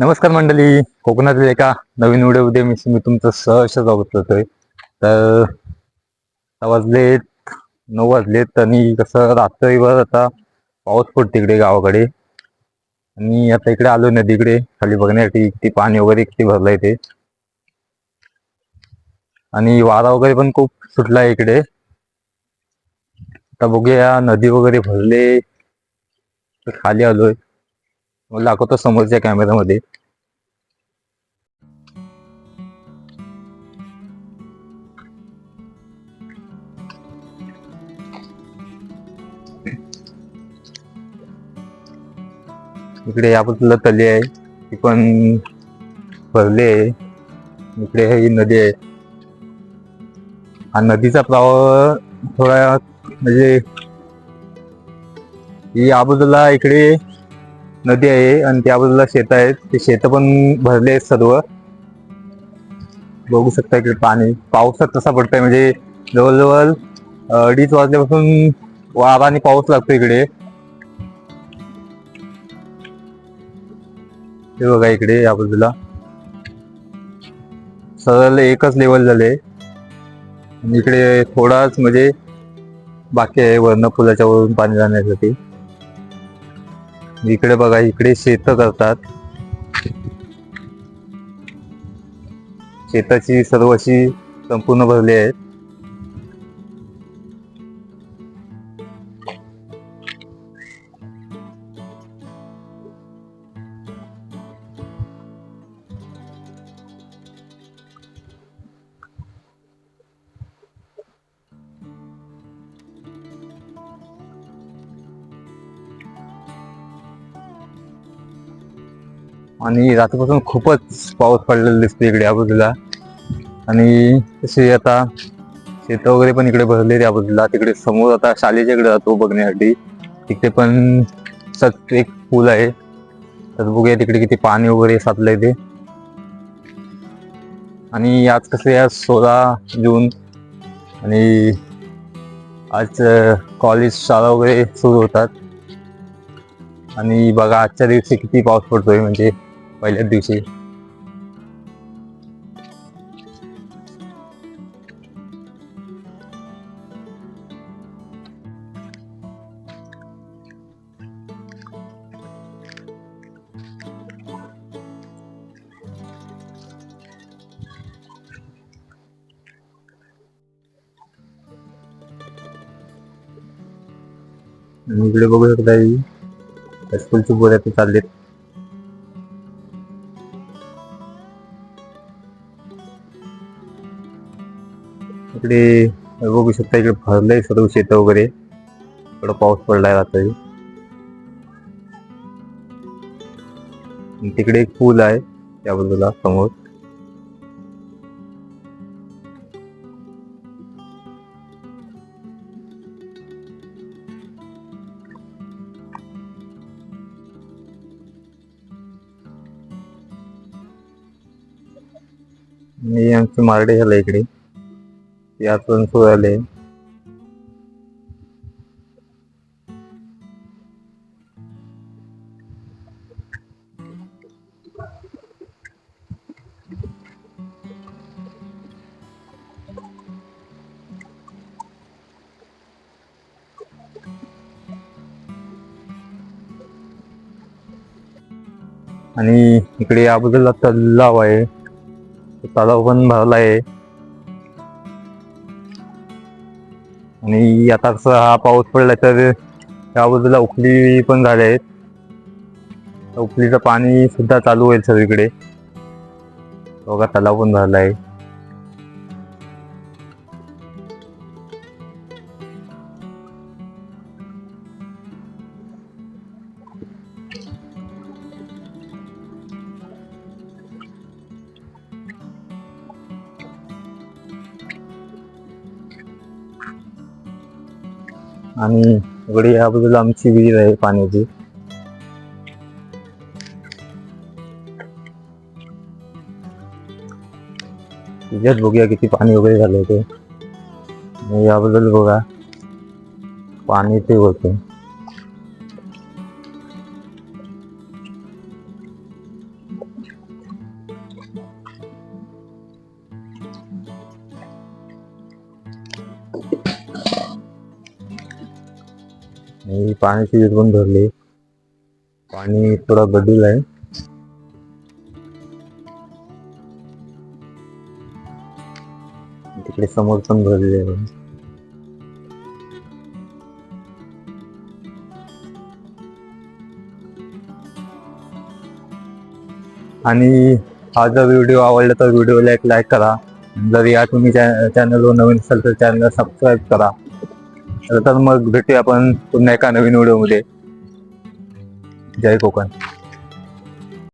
नमस्कार मंडळी. कोकणातील एका नवीन व्हिडिओमध्ये मी मी तुमचं सहर्ष स्वागत करतोय. तर वाजलेत नऊ वाजलेत आणि कसं रात्रीवर आता पाऊस पडतो इकडे गावाकडे. आणि आता इकडे आलो नदीकडे खाली बघण्यासाठी किती पाणी वगैरे किती भरलंय ते. आणि वारा वगैरे पण खूप सुटला इकडे. आता बघूया नदी वगैरे भरले खाली आलोय. मला दाखवतो समोरच्या कॅमेरामध्ये इकडे आपलं तली आहे. ती पण भरली आहे. इकडे ही नदी आहे. हा नदीचा प्रवाह थोडा म्हणजे ही आबूजला इकडे नदी आहे आणि त्या बाजूला शेत आहेत. ते शेत पण भरले आहेत सर्व. बघू शकता इकडे पाणी. पावसात कसा पडतोय. म्हणजे जवळजवळ अडीच वाजल्यापासून वारा आणि पाऊस लागतो इकडे. हे बघा इकडे या बाजूला. सरळ एकच लेवल झाले. इकडे थोडाच म्हणजे बाकी आहे वर्ण पुलाच्या वरून पाणी जाण्यासाठी. इकडे बघा इकडे शेत करतात. शेताची सर्व अशी संपूर्ण भरली आहेत. आणि रात्रीपासून खूपच पाऊस पडलेला दिसतो इकडे या आणि तसे आता शेत वगैरे पण इकडे भरले त्या तिकडे समोर आता शालेच्या इकडे जातो बघण्यासाठी. तिकडे पण सत एक पूल आहे. तर बघूया तिकडे किती पाणी वगैरे साचलंय ते. आणि आज कसं या सोळा जून. आणि आज कॉलेज शाळा वगैरे सुरू होतात. आणि बघा आजच्या दिवशी किती पाऊस पडतोय म्हणजे. पहिल्याच दिवशी. इकडे बघू शकता ही. स्कूलची पोरं ते चाललेत. इकडे बघू शकता इकडे भरलंय सर्व शेत वगैरे. थोडा पाऊस पडलाय रात्री. तिकडे एक पूल आहे त्या बाजूला समोर. आमची मारडे झालं इकडे. यातून सोय आले आणि इकडे या बाजूला तलाव आहे. तलाव पण भरला आहे. आणि आता कसं हा पाऊस पडला तर या बाजूला उखली पण झाले आहेत. उखलीचं पाणी सुद्धा चालू होईल सगळीकडे. बघा तलाव पण झाला आहे. आणि इकडे या बाजूला आमची विहीर आहे पाण्याची. तिच्यात बघूया किती पाणी वगैरे झालं या बघा. पाणी ते होतं. आणि पाण्याची विहीर पण धरली. पाणी थोडं गडूल आहे. तिकडे समोर पण भरले आहे. आणि हा जर व्हिडिओ आवडला तर व्हिडिओला एक लाईक करा. जर या तुम्ही चॅनलवर नवीन असाल तर चॅनलला सबस्क्राईब करा. तर मग भेटूया आपण पुन्हा एका नवीन व्हिडिओमध्ये. जय कोकण.